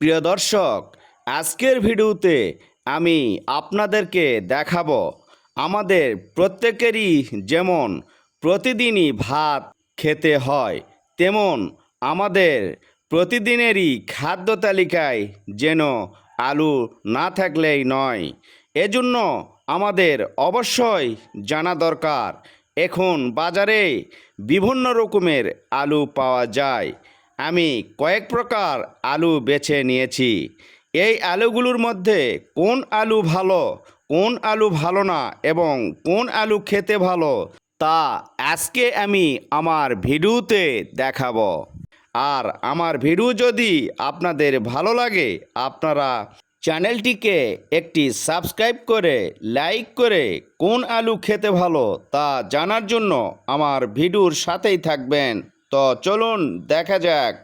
প্রিয় দর্শক, আজকের ভিডিওতে আমি আপনাদেরকে দেখাবো আমাদের প্রত্যেকেরই যেমন প্রতিদিনই ভাত খেতে হয়, তেমন আমাদের প্রতিদিনেরই খাদ্য তালিকায় যেন আলু না থাকলেই নয়। এজন্য আমাদের অবশ্যই জানা দরকার, এখন বাজারে বিভিন্ন রকমের আলু পাওয়া যায়। আমি কয়েক প্রকার আলু বেছে নিয়েছি। এই আলুগুলোর মধ্যে কোন আলু ভালো, কোন আলু ভালো না এবং কোন আলু খেতে ভালো, তা আজকে আমি আমার ভিডিওতে দেখাবো। আর আমার ভিডিও যদি আপনাদের ভালো লাগে, আপনারা চ্যানেলটিকে একটি সাবস্ক্রাইব করে, লাইক করে কোন আলু খেতে ভালো তা জানার জন্য আমার ভিডিওর সাথেই থাকবেন। তো চলুন দেখা যাক।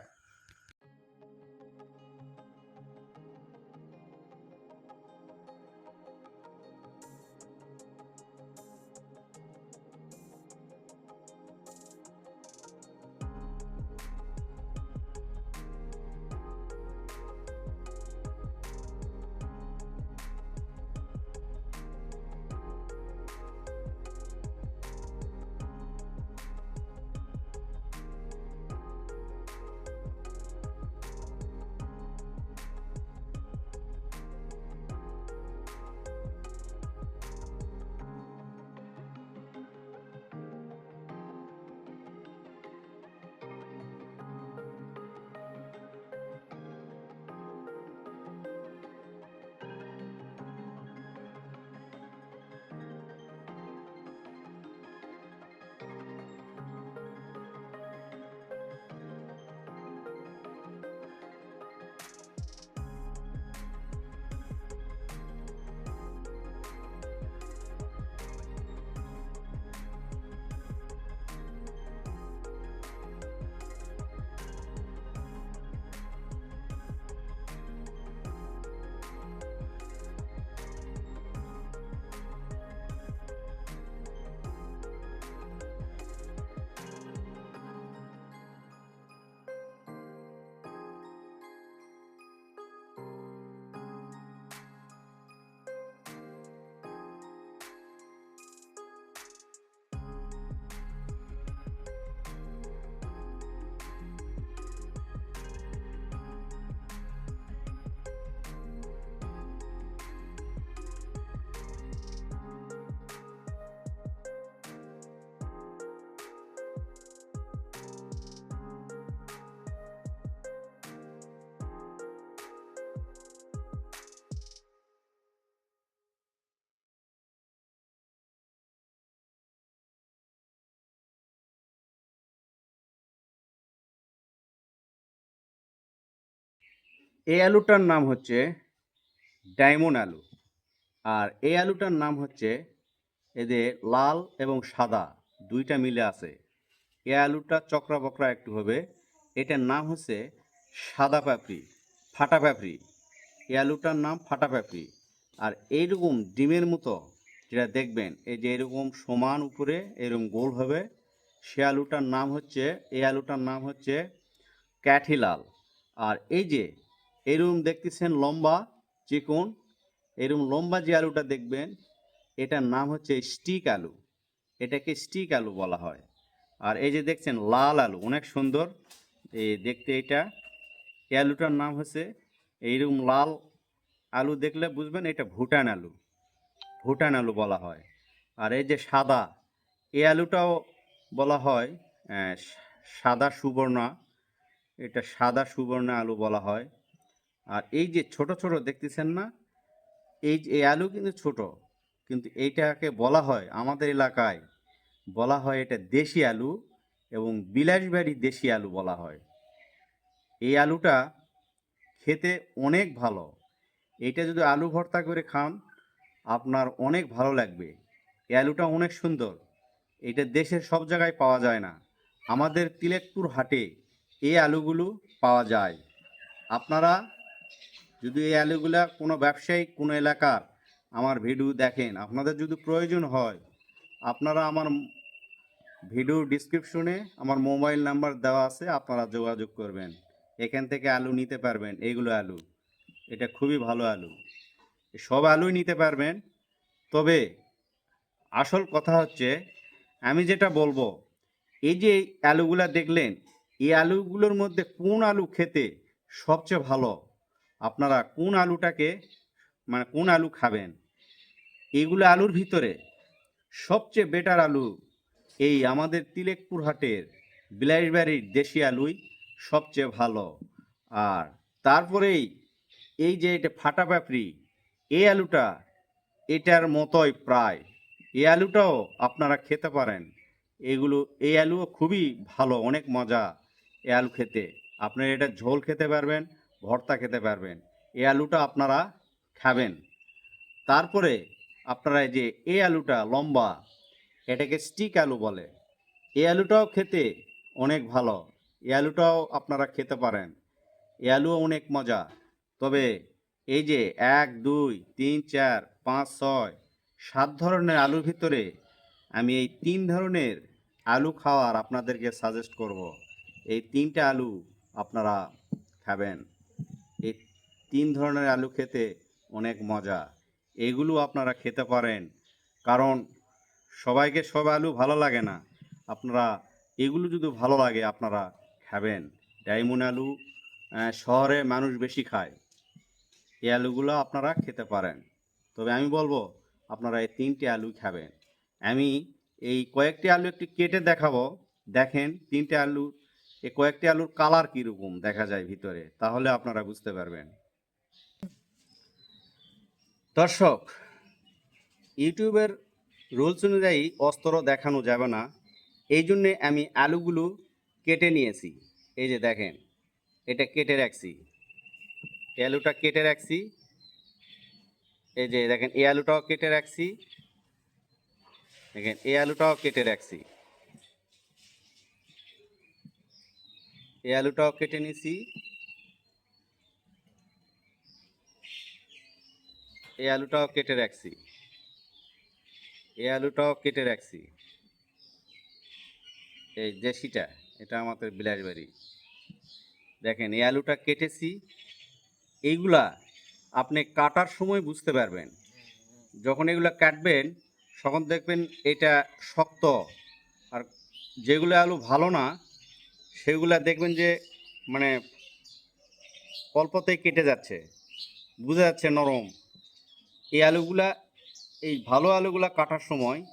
এই আলুটার নাম হচ্ছে ডায়মন্ড আলু। আর এই আলুটার নাম হচ্ছে এদের লাল এবং সাদা দুইটা মিলে আছে। এই আলুটা চক্রা বকরা একটু হবে। এটার নাম হচ্ছে সাদা পাপড়ি, ফাটা পাপড়ি। এই আলুটার নাম ফাটা পাপড়ি। আর এইরকম ডিমের মতো যেটা দেখবেন, এই যে এরকম সমান উপরে এরকম গোল হবে, সে আলুটার নাম হচ্ছে এই আলুটার নাম হচ্ছে ক্যাঠিলাল আর এই যে এরকম দেখতেছেন লম্বা, চিকন। এরকম লম্বা যে আলুটা দেখবেন, এটার নাম হচ্ছে স্টিক আলু। এটাকে স্টিক আলু বলা হয়। আর এই যে দেখছেন, লাল আলু, অনেক সুন্দর। এই দেখতে এটা। এই আলুটার নাম হচ্ছে এইরকম লাল আলু দেখলে বুঝবেন, এটা ভুটান আলু। ভুটান আলু বলা হয়। আর এই যে সাদা, এই আলুটাও বলা হয় সাদা সুবর্ণা। এটা সাদা সুবর্ণা আলু বলা হয়। আর এই যে ছোট ছোট দেখতেছেন না, এই যে, এই আলু কিন্তু ছোট, কিন্তু এইটাকে বলা হয় আমাদের এলাকায়, বলা হয় এটা দেশি আলু এবং বিলাসবাড়ি দেশি আলু বলা হয়। এই আলুটা খেতে অনেক ভালো। এইটা যদি আলু ভর্তা করে খান, আপনার অনেক ভালো লাগবে। এই আলুটা অনেক সুন্দর। এটা দেশের সব জায়গায় পাওয়া যায় না। আমাদের তিলেকপুর হাটে এই আলুগুলো পাওয়া যায়। আপনারা যদি এই আলুগুলা কোনো ব্যবসায়িক, কোনো এলাকার আমার ভিডিও দেখেন, আপনাদের যদি প্রয়োজন হয়, আপনারা আমার ভিডিও ডিসক্রিপশনে আমার মোবাইল নাম্বার দেওয়া আছে, আপনারা যোগাযোগ করবেন। এখান থেকে আলু নিতে পারবেন, এইগুলো আলু। এটা খুবই ভালো আলু। সব আলুই নিতে পারবেন। তবে আসল কথা হচ্ছে, আমি যেটা বলব, এই যে আলুগুলা দেখলেন, এই আলুগুলোর মধ্যে কোন আলু খেতে সবচেয়ে ভালো? আপনারা কোন আলুটাকে মানে কোন আলু খাবেন? এইগুলো আলুর ভিতরে সবচেয়ে বেটার আলু এই আমাদের তিলেকপুর হাটের বিলাসবাড়ির দেশি আলুই সবচেয়ে ভালো। আর তারপরেই এই যে এটা ফাটা পাপড়ি এই আলুটা এটার মতোই প্রায়। এই আলুটাও আপনারা খেতে পারেন। এগুলো এই আলুও খুবই ভালো, অনেক মজা এই আলু খেতে। আপনারা এটা ঝোল খেতে পারবেন। ভর্তা খেতে পারবেন। এই আলুটা আপনারা খাবেন। তারপরে আপনারা যে এই আলুটা লম্বা, এটাকে স্টিক আলু বলে। এই আলুটাও খেতে অনেক ভালো। এই আলুটাও আপনারা খেতে পারেন। এই আলুও অনেক মজা। তবে এই যে এক, দুই, তিন, চার, পাঁচ, ছয়, সাত ধরনের আলুর ভিতরে আমি এই তিন ধরনের আলু খাওয়ার আপনাদেরকে সাজেস্ট করব। এই তিনটা আলু আপনারা খাবেন। তিন ধরনের আলু খেতে অনেক মজা। এগুলো আপনারা খেতে পারেন। কারণ সবাইকে সব আলু ভালো লাগে না। আপনারা এগুলো যদি ভালো লাগে, আপনারা খাবেন। ডায়মন্ড আলু শহরে মানুষ বেশি খায়। এই আলুগুলো আপনারা খেতে পারেন। তবে আমি বলব, আপনারা এই তিনটে আলু খাবেন। আমি এই কয়েকটি আলু একটু কেটে দেখাবো। দেখেন, তিনটে আলু, এই কয়েকটি আলুর কালার কীরকম দেখা যায় ভিতরে, তাহলে আপনারা বুঝতে পারবেন। দর্শক, ইউটিউবের রুলস অনুযায়ী অস্ত্র দেখানো যাবে না। এই জন্যে আমি আলুগুলো কেটে নিয়েছি। এই যে দেখেন, এটা কেটে রাখছি। এই আলুটা কেটে রাখছি। এই যে দেখেন, এই আলুটাও কেটে রাখছি। দেখেন, এই আলুটাও কেটে রাখছি। এই আলুটাও কেটে নিছি এই আলুটাও কেটে রাখছি। এই আলুটাও কেটে রাখছি। এই দেশিটা, এটা আমাদের বিলাসবাড়ি দেখেন, এই আলুটা কেটেছি। এইগুলা আপনি কাটার সময় বুঝতে পারবেন। যখন এগুলো কাটবেন, তখন দেখবেন এটা শক্ত। আর যেগুলো আলু ভালো না, সেগুলা দেখবেন যে মানে অল্পতেই কেটে যাচ্ছে। বোঝা যাচ্ছে নরম। এই আলুগুলা, এই ভালো আলুগুলা কাটার সময়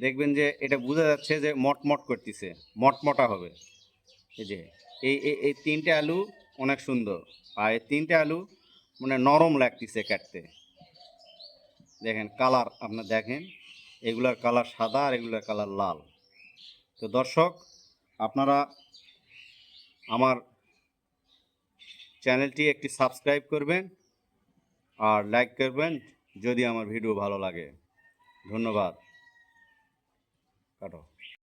দেখবেন যে এটা বোঝা যাচ্ছে যে মটমট করতেছে, মটমটা হবে। এই যে, এই, এই- তিনটে আলু অনেক সুন্দর। আর এই তিনটে আলু মানে নরম লাগতেছে কাটতে। দেখেন কালার আপনার দেখেন, এগুলার কালার সাদা আর এগুলার কালার লাল। তো দর্শক, আপনারা আমার চ্যানেলটি একটি সাবস্ক্রাইব করবেন আর লাইক করবেন। যদি আমার ভিডিও ভালো লাগে ধন্যবাদ। কাটো।